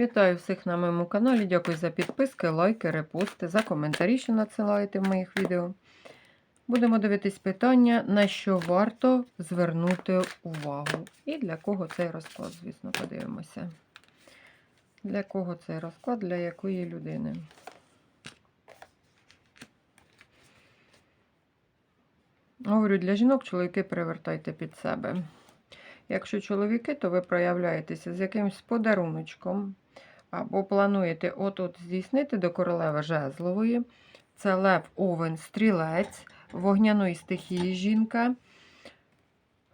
Вітаю всіх на моєму каналі. Дякую за підписки, лайки, репости, за коментарі, що надсилаєте в моїх відео. Будемо дивитись питання, на що варто звернути увагу. І для кого цей розклад, звісно, подивимося. Для кого цей розклад, для якої людини. Говорю, для жінок чоловіки привертайте під себе. Якщо чоловіки, то ви проявляєтеся з якимось подаруночком, або плануєте от-от здійснити до королеви жезлової. Це Лев Овен Стрілець, вогняної стихії жінка.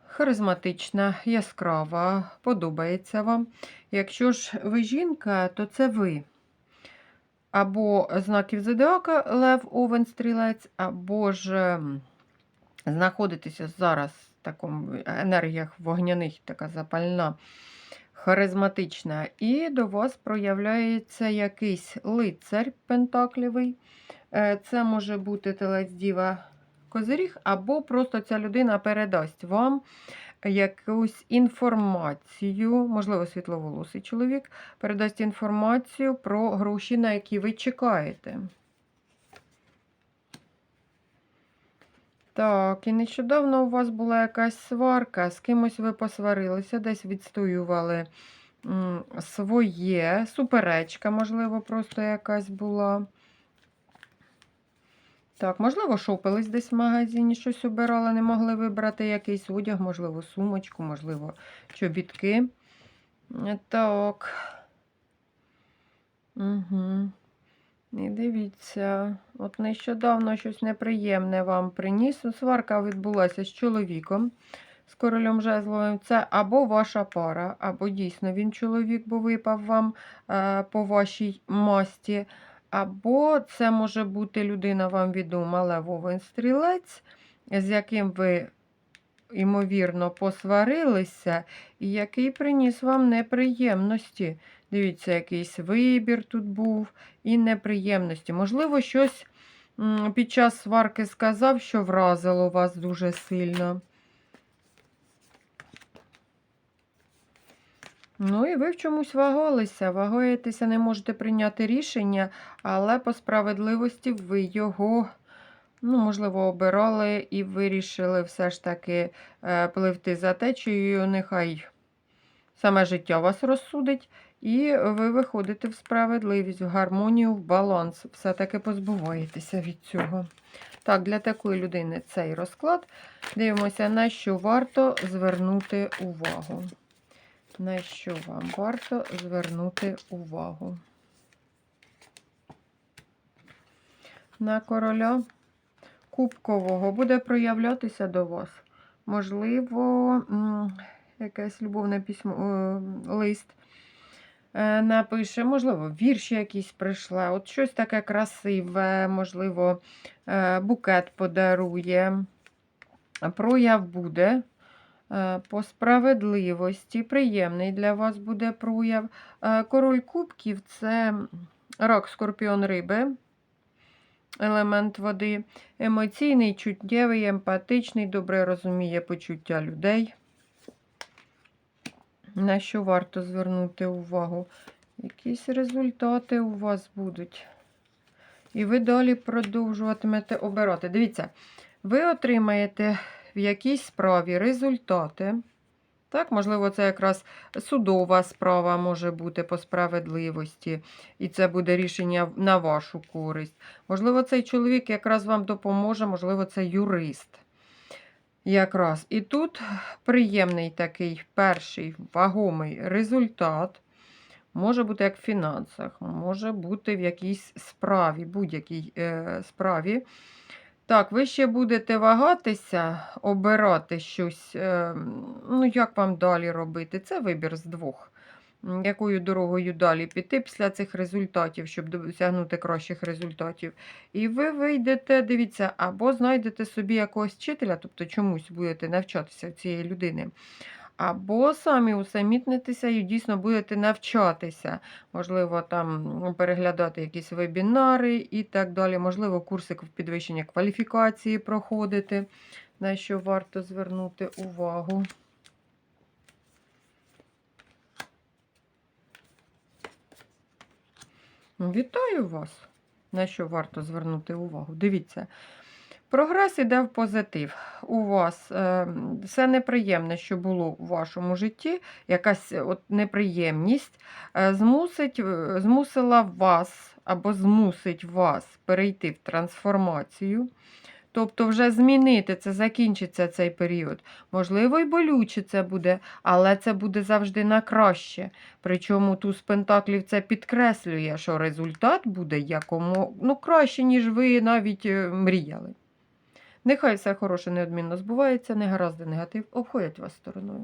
Харизматична, яскрава, подобається вам. Якщо ж ви жінка, то це ви. Або знаків зодіака Лев Овен Стрілець, або ж знаходитеся зараз в такому енергіях вогняних, така запальна, харизматична. І до вас проявляється якийсь лицар пентаклівий. Е, Це може бути телець діва козиріг, або просто ця людина передасть вам якусь інформацію, можливо, світловолосий чоловік, передасть інформацію про гроші, на які ви чекаєте. Так, і нещодавно у вас була якась сварка, з кимось ви посварилися, десь відстоювали своє, суперечка, можливо, просто якась була. Так, можливо, шопились десь в магазині, щось обирали, не могли вибрати якийсь одяг, можливо, сумочку, можливо, чобітки. Так. Угу. І дивіться, от нещодавно щось неприємне вам приніс. Сварка відбулася з чоловіком, з королем жезловим. Це або ваша пара, або дійсно він чоловік, бо випав вам е, по вашій масті. Або це може бути людина вам відома, левовий стрілець, з яким ви, ймовірно, посварилися, і який приніс вам неприємності. Дивіться, якийсь вибір тут був і неприємності. Можливо, щось під час сварки сказав, що вразило вас дуже сильно. Ну і ви в чомусь вагалися, вагаєтеся, не можете прийняти рішення, але по справедливості ви його, ну, можливо, обирали і вирішили все ж таки е, пливти за течією, нехай саме життя вас розсудить, і ви виходите в справедливість, в гармонію, в баланс. Все-таки позбуваєтеся від цього. Так, для такої людини цей розклад. Дивимося, на що варто звернути увагу. На що вам варто звернути увагу? На короля Кубкового буде проявлятися до вас. Можливо, якесь любовне письмо, лист е, напише, можливо, вірші якісь прийшли. От щось таке красиве, можливо, е, букет подарує. Прояв буде. Е, По справедливості, приємний для вас буде прояв. Король кубків це рак, скорпіон риби, елемент води, емоційний, чуттєвий, емпатичний, добре розуміє почуття людей. На що варто звернути увагу? Якісь результати у вас будуть. І ви далі продовжуватимете обирати. Дивіться, ви отримаєте в якійсь справі результати. Так, можливо, це якраз судова справа може бути по справедливості, і це буде рішення на вашу користь. Можливо, цей чоловік якраз вам допоможе, можливо, це юрист. Якраз. І тут приємний такий перший вагомий результат. Може бути як в фінансах, може бути в якійсь справі, будь-якій е, справі. Так, ви ще будете вагатися, обирати щось. е, Ну, як вам далі робити? Це вибір з двох. Якою дорогою далі піти після цих результатів, щоб досягнути кращих результатів. І ви вийдете, дивіться, або знайдете собі якогось вчителя, тобто чомусь будете навчатися цієї людини. Або самі усамітнитеся і дійсно будете навчатися. Можливо, там переглядати якісь вебінари і так далі. Можливо, курси підвищення кваліфікації проходити, на що варто звернути увагу. Вітаю вас! На що варто звернути увагу? Дивіться, прогрес іде в позитив. У вас е, все неприємне, що було у вашому житті, якась от неприємність е, змусить, е, змусила вас або змусить вас перейти в трансформацію. Тобто вже змінити це, закінчиться цей період. Можливо, і болюче це буде, але це буде завжди на краще. Причому туз пентаклів це підкреслює, що результат буде якому ну, краще, ніж ви навіть е, мріяли. Нехай все хороше неодмінно збувається, негаразди негатив обходять вас стороною.